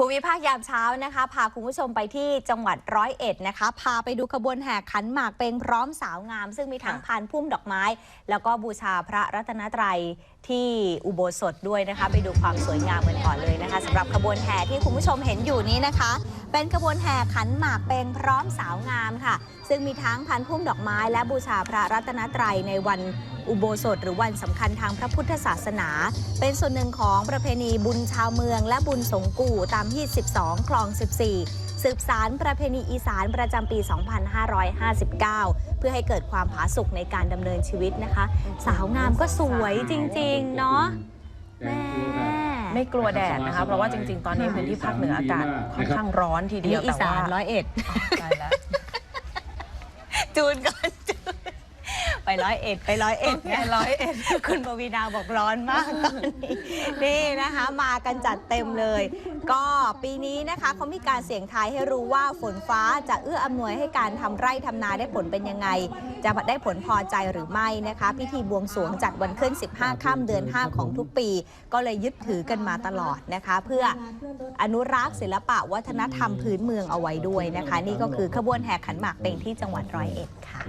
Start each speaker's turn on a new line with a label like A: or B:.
A: ภูมิภาคยามเช้านะคะ พาคุณผู้ชมไปที่จังหวัดร้อยเอ็ดนะคะ พาไปดูขบวนแห่ขันหมากเป็นพร้อมสาวงาม ซึ่งมีทั้งพานพุ่มดอกไม้ แล้วก็บูชาพระรัตนตรัยที่อุโบสถด้วยนะคะ ไปดูความสวยงามกันก่อนเลยนะคะสำหรับขบวนแห่ที่คุณผู้ชมเห็นอยู่นี้นะคะ เป็นขบวนแห่ขันหมากเป็นพร้อมสาวงามค่ะ ซึ่งมีทั้งพันพุ่มดอกไม้และบูชาพระรัตนตรัยในวันอุโบสถหรือวันสำคัญทางพระพุทธศาสนา เป็นส่วนหนึ่งของประเพณีบุญชาวเมือง และบุญสงกู่ตามที่ 12 คลอง 14 สืบสารประเพณีอีสานประจำปี 2559 เพื่อให้เกิดความผาสุกในการดำเนินชีวิตนะคะ สาวงามก็สวยจริง ๆ เนาะแม่
B: ไม่กลัวแดดนะคะ เพราะว่าจริง ๆ ตอนนี้พื้นที่ภาคเหนืออากาศค่อนข้างร้อนที
A: อัน
B: เดียว
A: นี้อี
B: แต่
A: สา
B: ว่าน
A: ร้อยเอ็ด
B: ใช่แล้ว
A: จูนก่อนจูน ไปร้อยเอ็ดไปร้อยเอ็ด
B: โอเคร้อยเอ็ด
A: คุณปวีนาบอกร้อนมากตอนนี้นี่นะคะมากันจัดเต็มเลย ก็ปีนี้นะคะเขามีการเสี่ยงทายให้รู้ว่าฝนฟ้าจะเอื้ออำนวยให้การทำไร่ทำนาได้ผลเป็นยังไง จะได้ผลพอใจหรือไม่นะคะ พิธีบวงสรวงจัดวันขึ้น 15ค่ำเดือน 5 ของทุกปี ก็เลยยึดถือกันมาตลอดนะคะ เพื่ออนุรักษ์ศิลปะวัฒนธรรมพื้นเมืองเอาไว้ด้วยนะคะ นี่ก็คือขบวนแห่ขันหมากเป็นที่จังหวัดร้อยเอ็ดค่ะ